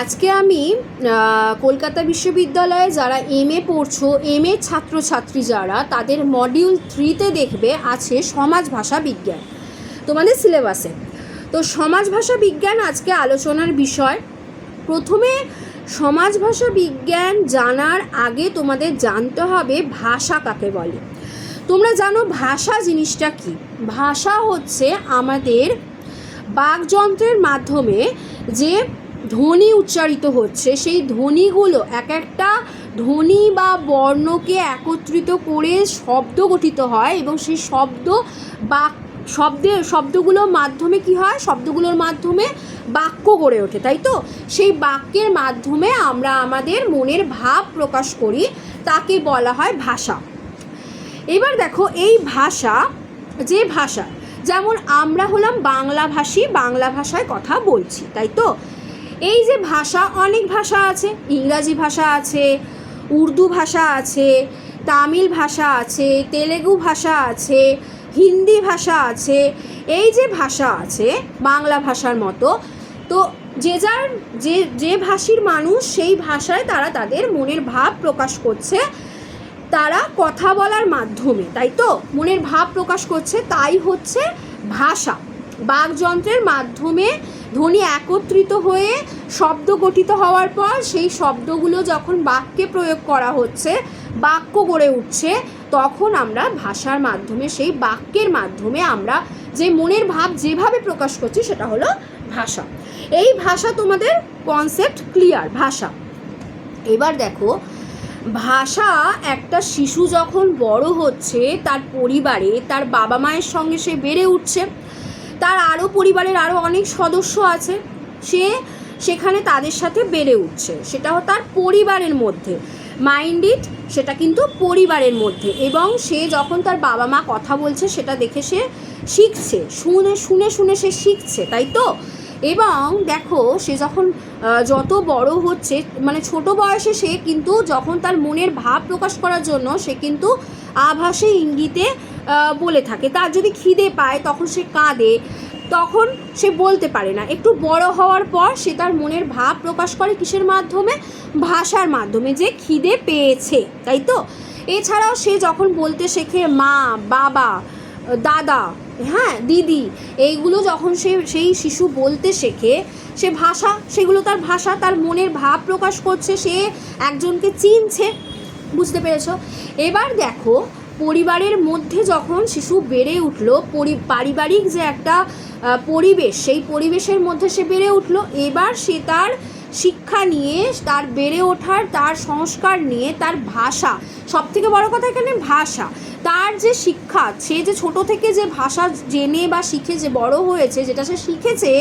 আজকে আমি কলকাতা বিশ্ববিদ্যালয়ে যারা এম এ পড়ছো এম এ ছাত্রছাত্রী যারা, তাদের মডিউল থ্রিতে দেখবে আছে সমাজ, ভাষা, বিজ্ঞান। তোমাদের সিলেবাসে তো সমাজ, ভাষা, বিজ্ঞান আজকে আলোচনার বিষয়। প্রথমে, সমাজ, ভাষা, বিজ্ঞান জানার আগে তোমাদের জানতে হবে ভাষা কাকে বলে। তোমরা জানো ভাষা জিনিসটা কি? ভাষা হচ্ছে আমাদের বাকযন্ত্রের মাধ্যমে যে ধ্বনি উচ্চারিত হচ্ছে, সেই ধ্বনিগুলো এক একটা ধ্বনি বা বর্ণকে একত্রিত করে শব্দ গঠিত হয় এবং সেই শব্দ বাক শব্দে, শব্দগুলোর মাধ্যমে কি হয়? শব্দগুলোর মাধ্যমে বাক্য গড়ে ওঠে, তাই তো? সেই বাক্যের মাধ্যমে আমরা আমাদের মনের ভাব প্রকাশ করি, তাকে বলা হয় ভাষা। এবার দেখো, এই ভাষা, যে ভাষা, যেমন আমরা হলাম বাংলাভাষী, বাংলা ভাষায় কথা বলছি, তাই তো? এই যে ভাষা, অনেক ভাষা আছে। ইংরাজি ভাষা আছে, উর্দু ভাষা আছে, তামিল ভাষা আছে, তেলেগু ভাষা আছে, হিন্দি ভাষা আছে। এই যে ভাষা আছে, বাংলা ভাষার মতো, তো যে যার, যে যে ভাষীর মানুষ সেই ভাষায় তারা তাদের মনের ভাব প্রকাশ করছে। তারা কথা বলার মাধ্যমে, তাই তো? মনের ভাব প্রকাশ করছে, তাই হচ্ছে ভাষা। বাকযন্ত্রের মাধ্যমে ধ্বনি একত্রিত হয়ে শব্দ গঠিত হওয়ার পর সেই শব্দগুলো যখন বাক্যে প্রয়োগ করা হচ্ছে, বাক্য গড়ে উঠছে, তখন আমরা ভাষার মাধ্যমে, সেই বাক্যের মাধ্যমে আমরা যে মনের ভাব যেভাবে প্রকাশ করছি সেটা হলো ভাষা। এই ভাষা তোমাদের কনসেপ্ট ক্লিয়ার ভাষা। এবার দেখো, ভাষা একটা শিশু যখন বড় হচ্ছে, তার পরিবারে, তার বাবা মায়ের সঙ্গে সে বেড়ে উঠছে। তার আরও পরিবারের আরও অনেক সদস্য আছে। সে সেখানে তাদের সাথে বেড়ে উঠছে। সেটাও তার পরিবারের মধ্যে। মাইন্ডিড সেটা কিন্তু পরিবারের মধ্যে। এবং সে যখন তার বাবা মা কথা বলছে, সেটা দেখে সে শিখছে। শুনে শুনে শুনে সে শিখছে, তাই তো? এবং দেখো, সে যখন যত বড় হচ্ছে মানে ছোট বয়সে সে কিন্তু যখন তার মনের ভাব প্রকাশ করার জন্য, সে কিন্তু আভাসে ইঙ্গিতে বলে থাকে। তার যদি খিদে পায়, তখন সে কাঁদে, তখন সে বলতে পারে না। একটু বড় হওয়ার পর সে তার মনের ভাব প্রকাশ করে কিসের মাধ্যমে? ভাষার মাধ্যমে, যে খিদে পেয়েছে, তাই তো? এছাড়াও সে যখন বলতে শেখে, মা, বাবা, দাদা হ্যাঁ দিদি, এইগুলো যখন সে, সেই শিশু বলতে শেখে, সে ভাষা, সেগুলো তার ভাষা, তার মনের ভাব প্রকাশ করছে, সে একজনকে চিনছে। বুঝতে পেরেছ? এবার দেখো পরিবারের মধ্যে যখন শিশু বেড়ে উঠল, পরি, পারিবারিক যে একটা পরিবেশ, সেই পরিবেশের মধ্যে সে বেড়ে উঠল। এবার সে তার শিক্ষা নিয়ে, তার বেড়ে ওঠার, তার সংস্কার নিয়ে, তার ভাষা সব থেকে বড় কথা এখানে ভাষা। তার যে শিক্ষা, সে যে ছোট থেকে যে ভাষা জেনে বা শিখে যে বড় হয়েছে, যেটা সে শিখেছে,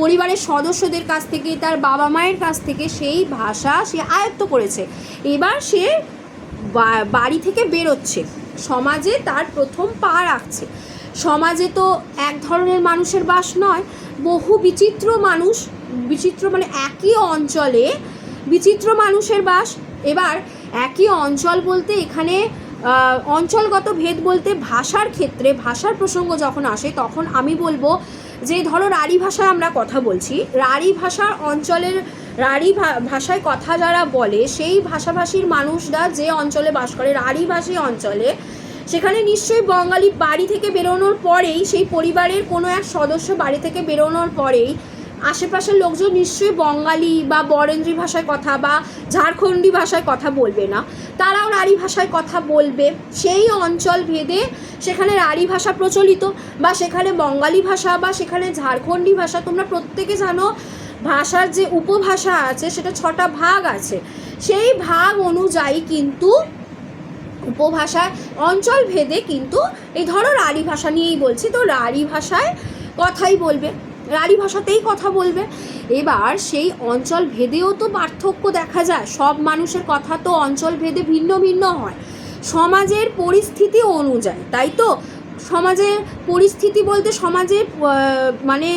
পরিবারের সদস্যদের কাছ থেকে, তার বাবা মায়ের কাছ থেকে, সেই ভাষা সে আয়ত্ত করেছে। এবার সে বাড়ি থেকে বেরোচ্ছে। সমাজে তার প্রথম পা রাখছে। সমাজে তো এক ধরনের মানুষের বাস নয়, বহু বিচিত্র মানুষ, বিচিত্র মানে একই অঞ্চলে বিচিত্র মানুষের বাস। এবার একই অঞ্চল বলতে এখানে অঞ্চলগত ভেদ বলতে ভাষার ক্ষেত্রে, ভাষার প্রসঙ্গ যখন আসে তখন আমি বলব যে, ধরো রাঢ়ী ভাষায় আমরা কথা বলছি। রাঢ়ী ভাষার অঞ্চলের রাঢ়ী ভাষায় কথা যারা বলে, সেই ভাষাভাষীর মানুষরা যে অঞ্চলে বাস করে রাঢ়ী ভাষী অঞ্চলে, সেখানে নিশ্চয়ই বঙ্গালী বাড়ি থেকে বেরোনোর পরেই, সেই পরিবারের কোনো এক সদস্য বাড়ি থেকে বেরোনোর পরেই, আশেপাশের লোকজন নিশ্চয়ই বঙ্গালী বা বরেন্দ্রী ভাষায় কথা বা ঝাড়খণ্ডী ভাষায় কথা বলবে না। তারাও রাঢ়ী ভাষায় কথা বলবে। সেই অঞ্চল ভেদে সেখানে রাঢ়ী ভাষা প্রচলিত বা সেখানে বঙ্গালী ভাষা বা সেখানে ঝাড়খণ্ডী ভাষা, তোমরা প্রত্যেকে জানো ভাষার যে উপভাষা আছে, সেটা ছটা ভাগ আছে। সেই ভাগ অনুযায়ী কিন্তু উপভাষায়, অঞ্চল ভেদে কিন্তু এই ধরো রাঢ়ী ভাষা নিয়েই বলছি, তো রাঢ়ী ভাষায় কথাই বলবে। রাঢ়ী ভাষাতেই কথা বলবে। এবার সেই অঞ্চল ভেদেও তো পার্থক্য দেখা যায়। সব মানুষের কথা তো অঞ্চল ভেদে ভিন্ন ভিন্ন হয়। সমাজের পরিস্থিতি অনুযায়ী, তাই তো? সমাজের পরিস্থিতি বলতে সমাজে মানে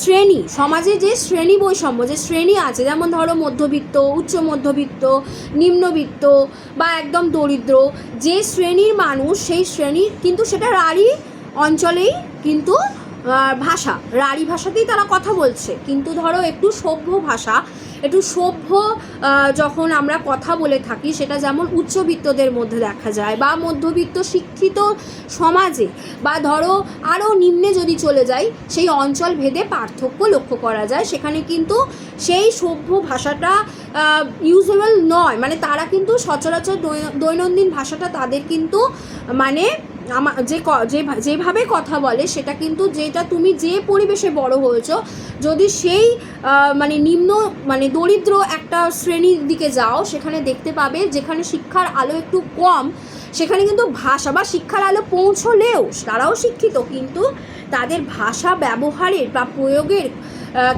শ্রেণি, সমাজে যে শ্রেণি বৈষম্য, যে শ্রেণি আছে, যেমন ধরো মধ্যবিত্ত, উচ্চ মধ্যবিত্ত, নিম্নবিত্ত বা একদম দরিদ্র, যে শ্রেণির মানুষ, সেই শ্রেণির কিন্তু সেটা রাঢ়ী অঞ্চলেই কিন্তু ভাষা রাঢ়ী ভাষাতেই তারা কথা বলছে। কিন্তু ধরো একটু সভ্য ভাষা, একটু সভ্য যখন আমরা কথা বলে থাকি, সেটা যেমন উচ্চবিত্তদের মধ্যে দেখা যায় বা মধ্যবিত্ত শিক্ষিত সমাজে বা ধরো আরও নিম্নে যদি চলে যাই, সেই অঞ্চল ভেদে পার্থক্য লক্ষ্য করা যায়। সেখানে কিন্তু সেই সভ্য ভাষাটা ইউজেবল নয়। মানে তারা কিন্তু সচরাচর দৈনন্দিন ভাষাটা তাদের কিন্তু মানে আমা, যে ক- যে যেভাবে কথা বলে সেটা কিন্তু যেটা তুমি যে পরিবেশে বড় হয়েছো, যদি সেই মানে নিম্ন মানে দরিদ্র একটা শ্রেণির দিকে যাও, সেখানে দেখতে পাবে যেখানে শিক্ষার আলো একটু কম, সেখানে কিন্তু ভাষা বা শিক্ষার আলো পৌঁছলেও তারাও শিক্ষিত, কিন্তু তাদের ভাষা ব্যবহারের বা প্রয়োগের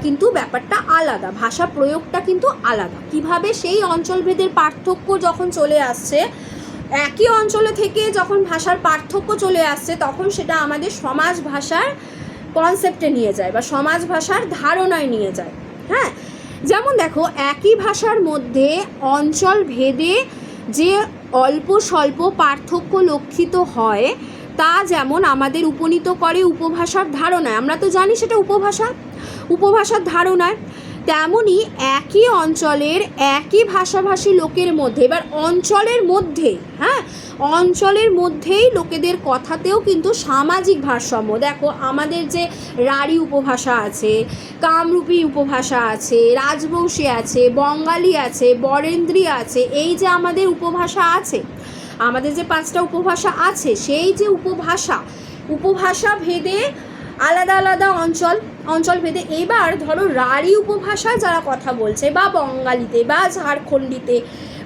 কিন্তু ব্যাপারটা আলাদা, ভাষা প্রয়োগটা কিন্তু আলাদা। কীভাবে সেই অঞ্চলভেদের পার্থক্য যখন চলে আসছে একই অঞ্চলে থেকে যখন ভাষার পার্থক্য চলে আসছে, তখন সেটা আমাদের সমাজ ভাষার কনসেপ্টে নিয়ে যায় বা সমাজ ভাষার ধারণায় নিয়ে যায়। হ্যাঁ? যেমন দেখো, একই ভাষার মধ্যে অঞ্চল ভেদে যে অল্প স্বল্প পার্থক্য লক্ষিত হয়, তা যেমন আমাদের উপনীত করে উপভাষার ধারণায়। আমরা তো জানি সেটা উপভাষা। উপভাষার ধারণায়। তেমনই একই অঞ্চলের একই ভাষাভাষী লোকের মধ্যে, এবার অঞ্চলের মধ্যে হ্যাঁ? অঞ্চলের মধ্যেই লোকেদের কথাতেও কিন্তু সামাজিক ভারসাম্য। দেখো, আমাদের যে রাঢ়ী উপভাষা আছে, কামরূপী উপভাষা আছে, রাজবংশী আছে, বঙ্গালী আছে, বরেন্দ্রী আছে, এই যে আমাদের উপভাষা আছে, আমাদের যে পাঁচটা উপভাষা আছে, সেই যে উপভাষা উপভাষা ভেদে আলাদা আলাদা অঞ্চল অঞ্চল ভেদে এবার ধরো রাঢ়ী উপভাষায় যারা কথা বলছে, বা বঙ্গালীতে, বা ঝাড়খণ্ডীতে,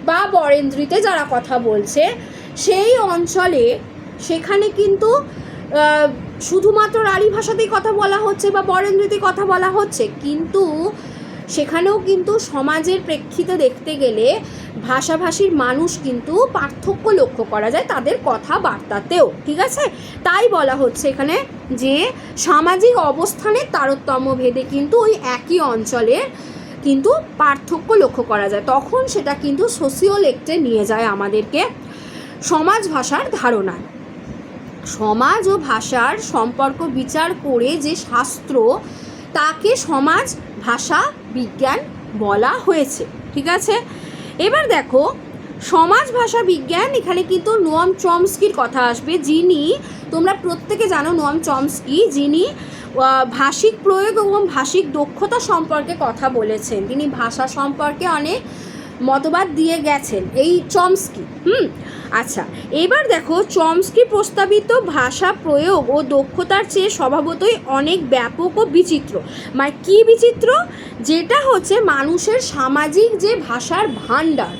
বা বরেন্দ্রীতে যারা কথা বলছে, সেই অঞ্চলে সেখানে কিন্তু শুধুমাত্র রাঢ়ী ভাষাতেই কথা বলা হচ্ছে বা বরেন্দ্রীতে কথা বলা হচ্ছে। কিন্তু সেখানেও কিন্তু সমাজের প্রেক্ষিতে দেখতে গেলে ভাষাভাষীর মানুষ কিন্তু পার্থক্য লক্ষ্য করা যায় তাদের কথাবার্তাতেও, ঠিক আছে? তাই বলা হচ্ছে এখানে যে সামাজিক অবস্থানের তারতম্য ভেদে কিন্তু ওই একই অঞ্চলের কিন্তু পার্থক্য লক্ষ্য করা যায়। তখন সেটা কিন্তু সোসিওলেক্টে নিয়ে যায় আমাদেরকে সমাজ ভাষার ধারণায়। সমাজ ও ভাষার সম্পর্ক বিচার করে যে শাস্ত্র, তাকে সমাজ ভাষা, বিজ্ঞান বলা হয়েছে, ঠিক আছে? এবার দেখো, সমাজ, ভাষা, বিজ্ঞান, এখানে কিন্তু নোয়াম চমস্কির কথা আসবে, যিনি, তোমরা প্রত্যেকে জানো নোয়াম চমস্কি, যিনি ভাষিক প্রয়োগ এবং ভাষিক দক্ষতা সম্পর্কে কথা বলেছেন। তিনি ভাষা সম্পর্কে অনেক মতবাদ দিয়ে গেছেন। এই চমস্কি, হুম? আচ্ছা এবার দেখো, চমস্কি প্রস্তাবিত ভাষা প্রয়োগ ও দক্ষতার চেয়ে স্বভাবতই অনেক ব্যাপক ও বিচিত্র। মানে কি বিচিত্র? যেটা হচ্ছে মানুষের সামাজিক যে ভাষার ভাণ্ডার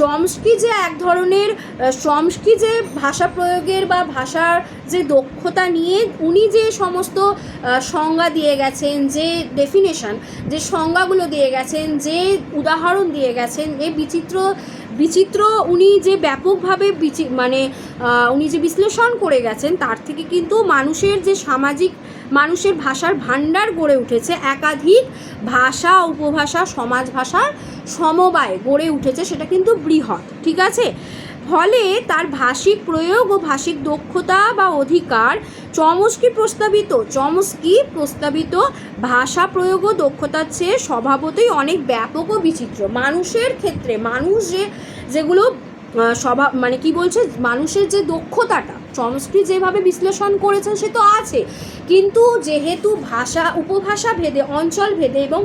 চমস্কি যে এক ধরনের চমস্কি যে ভাষা প্রয়োগের বা ভাষার যে দক্ষতা নিয়ে উনি যে সমস্ত সংজ্ঞা দিয়ে গেছেন, যে ডেফিনেশন যে সংজ্ঞাগুলো দিয়ে গেছেন, যে উদাহরণ দিয়ে গেছেন যে বিচিত্র বিচিত্র উনি যে ব্যাপকভাবে বিচি মানে উনি যে বিশ্লেষণ করে গেছেন, তার থেকে কিন্তু মানুষের যে সামাজিক মানুষের ভাষার ভাণ্ডার গড়ে উঠেছে। একাধিক ভাষা, উপভাষা সমাজ ভাষার সমবায় গড়ে উঠেছে, সেটা কিন্তু বৃহৎ, ঠিক আছে? ফলে তার ভাষিক প্রয়োগ ও ভাষিক দক্ষতা বা অধিকার চমস্কি প্রস্তাবিত চমস্কি প্রস্তাবিত ভাষা প্রয়োগ ও দক্ষতার চেয়ে স্বভাবতই অনেক ব্যাপক ও বিচিত্র। মানুষের ক্ষেত্রে মানুষ যে, যেগুলো স্বভাব মানে কি বলছে? মানুষের যে দক্ষতাটা চমস্কি যেভাবে বিশ্লেষণ করেছেন সে তো আছে। কিন্তু যেহেতু ভাষা, উপভাষা ভেদে, অঞ্চল ভেদে এবং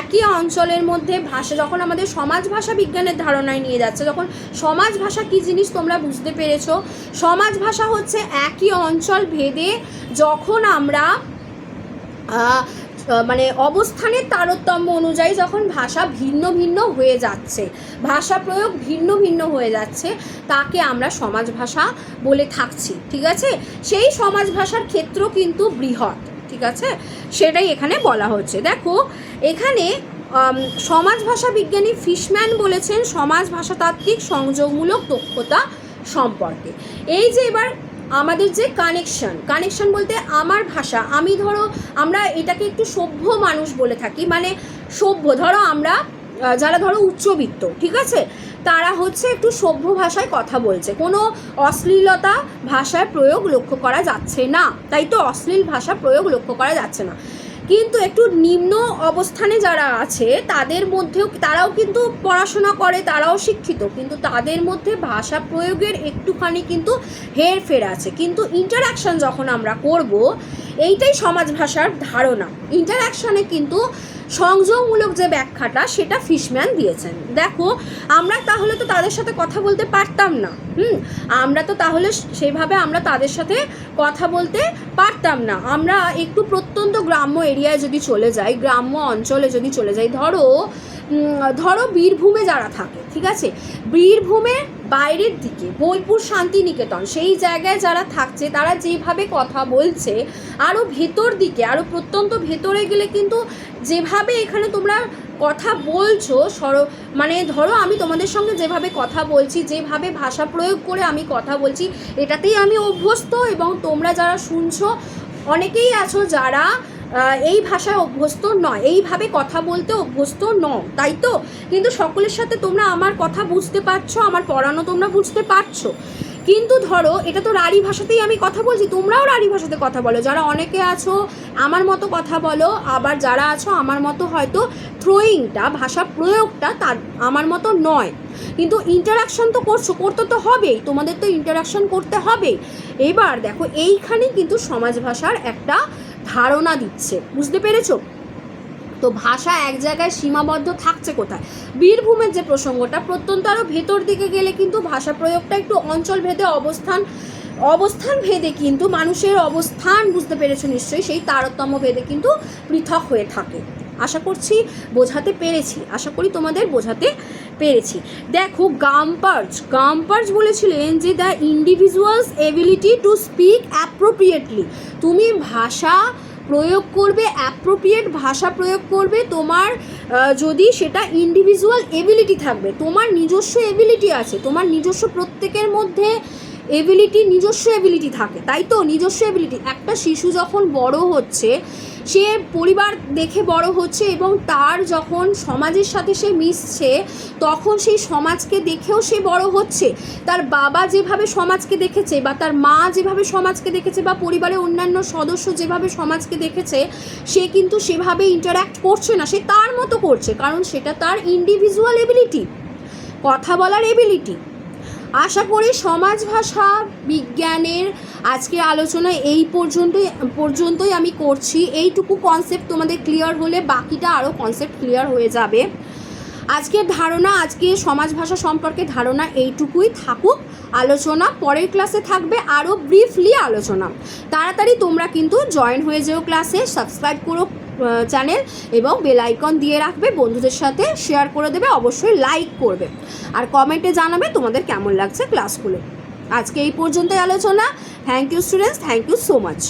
একই অঞ্চলের মধ্যে ভাষা যখন আমাদের সমাজ ভাষা বিজ্ঞানের ধারণায় নিয়ে যাচ্ছে যখন সমাজ ভাষা কী জিনিস তোমরা বুঝতে পেরেছ? সমাজ ভাষা হচ্ছে একই অঞ্চল ভেদে যখন আমরা মানে অবস্থানের তারতম্য অনুযায়ী যখন ভাষা ভিন্ন ভিন্ন হয়ে যাচ্ছে, ভাষা প্রয়োগ ভিন্ন ভিন্ন হয়ে যাচ্ছে, তাকে আমরা সমাজ ভাষা বলে থাকছি, ঠিক আছে? সেই সমাজ ভাষার ক্ষেত্র কিন্তু বৃহৎ, ঠিক আছে? সেটাই এখানে বলা হচ্ছে। দেখো, এখানে সমাজ ভাষা বিজ্ঞানী ফিশম্যান বলেছেন সমাজ ভাষাতাত্ত্বিক সংযোগমূলক দক্ষতা সম্পর্কে। এই যে এবার আমাদের যে কানেকশন কানেকশন বলতে আমার ভাষা, আমি ধরো আমরা এটাকে একটু সভ্য মানুষ বলে থাকি মানে সভ্য, ধরো আমরা যারা ধরো উচ্চবিত্ত, ঠিক আছে? তারা হচ্ছে একটু সভ্য ভাষায় কথা বলছে। কোনো অশ্লীলতা ভাষায় প্রয়োগ লক্ষ্য করা যাচ্ছে না। তাই তো অশ্লীল ভাষা প্রয়োগ লক্ষ্য করা যাচ্ছে না। কিন্তু একটু নিম্ন অবস্থানে যারা আছে, তাদের মধ্যেও, তারাও কিন্তু পড়াশোনা করে, তারাও শিক্ষিত। কিন্তু তাদের মধ্যে ভাষা প্রয়োগের একটুখানি কিন্তু হেরফের আছে। কিন্তু ইন্টারাকশান যখন আমরা করব, এইটাই সমাজ ভাষার ধারণা। ইন্টারাকশানে কিন্তু সংযোগমূলক যে ব্যাখ্যাটা, সেটা ফিশম্যান দিয়েছেন। দেখো, আমরা তাহলে তো তাদের সাথে কথা বলতে পারতাম না। হুম? আমরা তো তাহলে সেভাবে আমরা তাদের সাথে কথা বলতে পারতাম না। আমরা একটু প্রত্যন্ত গ্রাম্য এরিয়ায় যদি চলে যাই, গ্রাম্য অঞ্চলে যদি চলে যাই, ধরো ধরো বীরভূমে যারা থাকে, ঠিক আছে? বীরভূমে বাইরের দিকে, বোলপুর শান্তিনিকেতন, সেই জায়গায় যারা থাকছে, তারা যেভাবে কথা বলছে আরও ভেতর দিকে আরও প্রত্যন্ত ভেতরে গেলে কিন্তু যেভাবে এখানে তোমরা কথা বলছো, সর মানে ধরো আমি তোমাদের সঙ্গে যেভাবে কথা বলছি, যেভাবে ভাষা প্রয়োগ করে আমি কথা বলছি, এটাতেই আমি অভ্যস্ত এবং তোমরা যারা শুনছো, অনেকেই আছো যারা এই ভাষায় অভ্যস্ত নয়, এইভাবে কথা বলতে অভ্যস্ত নও, তাই তো? কিন্তু সকলের সাথে তোমরা আমার কথা বুঝতে পারছ, আমার পড়ানো তোমরা বুঝতে পারছ। কিন্তু ধরো, এটা তো রাঢ়ী ভাষাতেই আমি কথা বলছি, তোমরাও রাঢ়ী ভাষাতে কথা বলো। যারা অনেকে আছো, আমার মতো কথা বলো, আবার যারা আছো, আমার মতো হয়তো থ্রোয়িংটা ভাষা প্রয়োগটা তার, আমার মতো নয়। কিন্তু ইন্টারাকশন তো করছ, করতে তো হবেই, তোমাদের তো ইন্টারাকশন করতে হবে এবার দেখো, এইখানেই কিন্তু সমাজ ভাষার একটা ধারণা দিচ্ছে, বুঝতে পেরেছ? তো ভাষা এক জায়গায় সীমাবদ্ধ থাকছে কোথায়? বীরভূমের যে প্রসঙ্গটা, প্রত্যন্ত আরও ভেতর দিকে গেলে কিন্তু ভাষা প্রয়োগটা একটু অঞ্চল ভেদে অবস্থান অবস্থান ভেদে কিন্তু মানুষের অবস্থান বুঝতে পেরেছ নিশ্চয়ই, সেই তারতম্য ভেদে কিন্তু পৃথক হয়ে থাকে। আশা করছি বোঝাতে পেরেছি, আশা করি তোমাদের বোঝাতে পেরেছি। দেখো, গাম্পার্জ গাম্পার্জ বলেছিলেন যে the individuals ability to speak appropriately তুমি ভাষা প্রয়োগ করবে অ্যাপ্রোপ্রিয়েট ভাষা প্রয়োগ করবে, তোমার যদি সেটা ইন্ডিভিজুয়াল এবিলিটি থাকবে, তোমার নিজস্ব এবিলিটি আছে, তোমার নিজস্ব প্রত্যেকের মধ্যে এবিলিটি নিজস্ব এবিলিটি থাকে, তাই তো? নিজস্ব এবিলিটি একটা শিশু যখন বড় হচ্ছে, সে পরিবার দেখে বড় হচ্ছে এবং তার যখন সমাজের সাথে সে মিশছে, তখন সেই সমাজকে দেখেও সে বড় হচ্ছে। তার বাবা যেভাবে সমাজকে দেখেছে বা তার মা যেভাবে সমাজকে দেখেছে বা পরিবারের অন্যান্য সদস্য যেভাবে সমাজকে দেখেছে, সে কিন্তু সেভাবে ইন্টারাক্ট করছে না। সে তার মতো করছে, কারণ সেটা তার ইন্ডিভিজুয়াল এবিলিটি কথা বলার এবিলিটি আশা করি সমাজ ভাষা, বিজ্ঞানের আজকে আলোচনা এই পর্যন্তই পর্যন্তই আমি করছি। এইটুকু কনসেপ্ট তোমাদের ক্লিয়ার হলে বাকিটা আরও কনসেপ্ট ক্লিয়ার হয়ে যাবে। আজকের ধারণা, আজকে সমাজ ভাষা সম্পর্কে ধারণা এইটুকুই থাকুক। আলোচনা পরের ক্লাসে থাকবে আরও ব্রিফলি আলোচনা। তাড়াতাড়ি তোমরা কিন্তু জয়েন হয়ে যেও ক্লাসে সাবস্ক্রাইব করো চ্যানেল এবং বেল আইকন দিয়ে রাখবে, বন্ধুদের সাথে শেয়ার করে দেবে, অবশ্যই লাইক করবে। আর কমেন্টে জানাবে তোমাদের কেমন লাগছে ক্লাসগুলো আজকে এই পর্যন্তই আলোচনা। Thank you students thank you so much